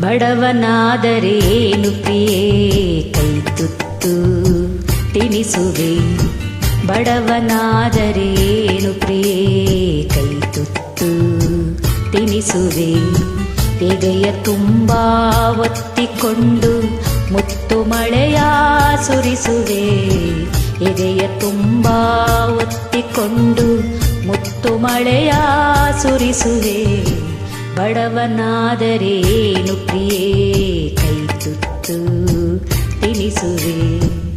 ಬಡವನಾದರೇನು ಪ್ರಿಯೇ? ಕೈ ತುತ್ತು ತಿನಿಸುವೆ. ಬಡವನಾದರೇನು ಪ್ರಿಯೇ? ಕೈ ತುತ್ತು ತಿನಿಸುವೆ. ಎದೆಯ ತುಂಬ ಒತ್ತಿಕೊಂಡು ಮುತ್ತು ಮಳೆಯ ಸುರಿಸುವೆ. ಎದೆಯ ತುಂಬ ಒತ್ತಿಕೊಂಡು ಮುತ್ತು ಮಳೆಯ ಸುರಿಸುವೆ. ಬಡವನಾದರೇನು ಪ್ರಿಯೇ? ಕೈ ತುತ್ತು ತಿನಿಸುವೆ.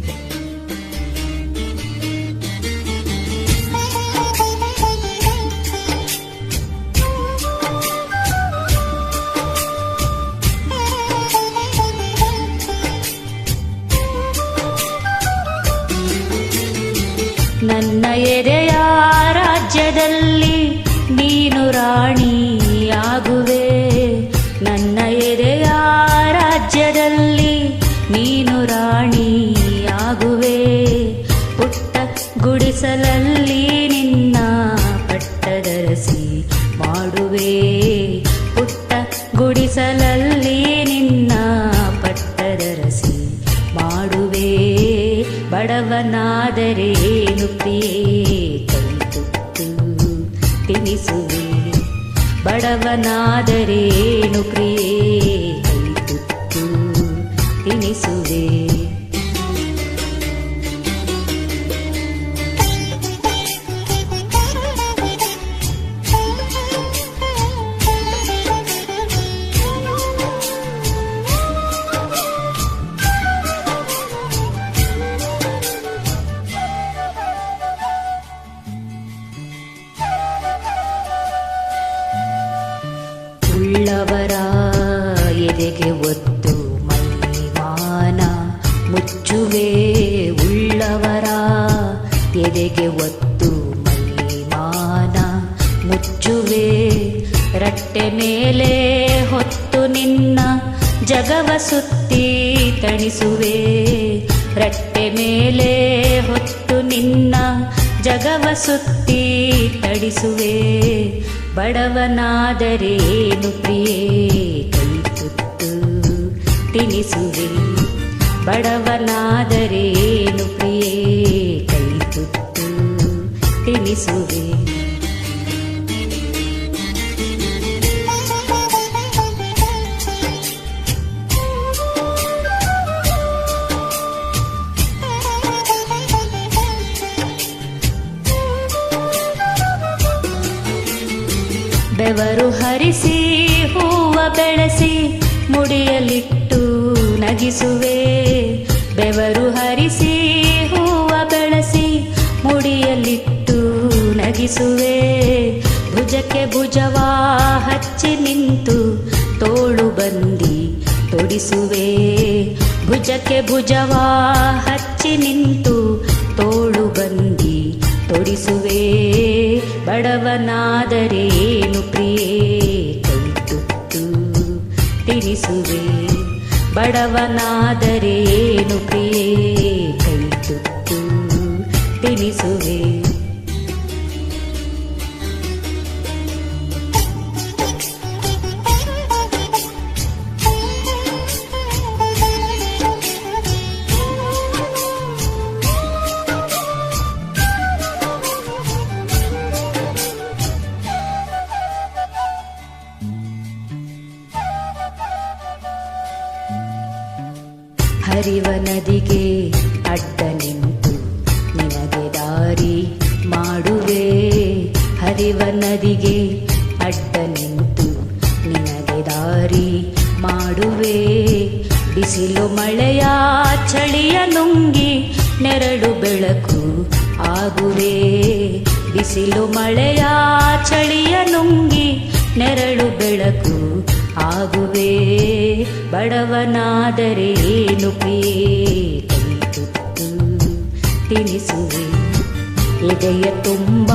ಗುಡಿಸಲಲ್ಲಿ ನಿನ್ನ ಪಟ್ಟದರಸಿ ಮಾಡುವೆ. ಪುಟ್ಟ ಗುಡಿಸಲಲ್ಲಿ ನಿನ್ನ ಪಟ್ಟದರಸಿ ಮಾಡುವೆ. ಬಡವನಾದರೇನು ಪ್ರಿಯೇ ಕೈ ತುತ್ತು ತಿನಿಸುವೆ. ಬಡವನಾದರೇನು ಪ್ರಿಯೇ ಕೈ ತುತ್ತು ತಿನಿಸುವೆ. ಉಳ್ಳವರ ಎದೆಗೆ ಒತ್ತು ಮೈಮಾನ, ಮುಚ್ಚುವೆ ಉಳ್ಳವರ ಎದೆಗೆ ಒತ್ತು ಮೈಮಾನ, ಮುಚ್ಚುವೆ ರಟ್ಟೆ ಮೇಲೆ ಹೊತ್ತು ನಿನ್ನ ಜಗವ ಸುತ್ತಿ ತಣಿಸುವೆ. ರಟ್ಟೆ ಮೇಲೆ ಹೊತ್ತು ನಿನ್ನ ಜಗವ ಸುತ್ತಿ ತಡಿಸುವೆ ಬಡವನಾದರೇನು ಪ್ರಿಯೇ? ಕೈತುತ್ತು ತಿನಿಸುವೆ. ಬಡವನಾದರೇನು ಪ್ರಿಯೇ? ಕೈತುತ್ತು ತಿನಿಸುವೆ. ಬೆವರು ಹರಿಸಿ, ಹೂವ ಬೆಳೆಸಿ, ಮುಡಿಯಲಿಟ್ಟು ನಗಿಸುವೆ. ಬೆವರು ಹರಿಸಿ, ಹೂವ ಬೆಳೆಸಿ, ಮುಡಿಯಲಿಟ್ಟು ನಗಿಸುವೆ. ಭುಜಕ್ಕೆ ಭುಜವ ಹಚ್ಚಿ ನಿಂತು ತೋಳು ಬಂದಿ ತೊಡಿಸುವೆ. ಭುಜಕ್ಕೆ ಭುಜವ ಹಚ್ಚಿ ನಿಂತು ತೋಳು ಬಂದಿ ತೊಡಿಸುವೆ ಬಡವನಾದರೇನು ಪ್ರಿಯೇ? ಕೈ ತುತ್ತು ತಿನಿಸುವೆ. ಬಡವನಾದರೇನು ಪ್ರಿಯೇ? ಕೈ ತುತ್ತು ತಿನಿಸುವೆ. ಹರಿವ ನದಿಗೆ ಅಡ್ಡ ನಿಂತು ನಿನಗೆ ದಾರಿ ಮಾಡುವೆ. ಹರಿವ ನದಿಗೆ ಅಡ್ಡ ನಿಂತು ನಿನಗೆ ದಾರಿ ಮಾಡುವೆ. ಬಿಸಿಲು ಮಳೆಯ ಚಳಿಯ ನುಂಗಿ ನೆರಳು ಬೆಳಕು ಆಗುವೆ. ಬಿಸಿಲು ಮಳೆಯ ಚಳಿಯ ನುಂಗಿ ನೆರಳು ಬೆಳಕು ಆಗುವೆ ಬಡವನಾದರೆ ಏನು ಕೈ ತುತ್ತು ತಿನಿಸುವೆ. ಹೃದಯ ತುಂಬ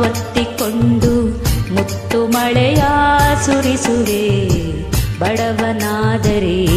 ಒತ್ತಿಕೊಂಡು ಮುತ್ತು ಮಳೆಯ ಸುರಿಸುವೆ. ಬಡವನಾದರೆ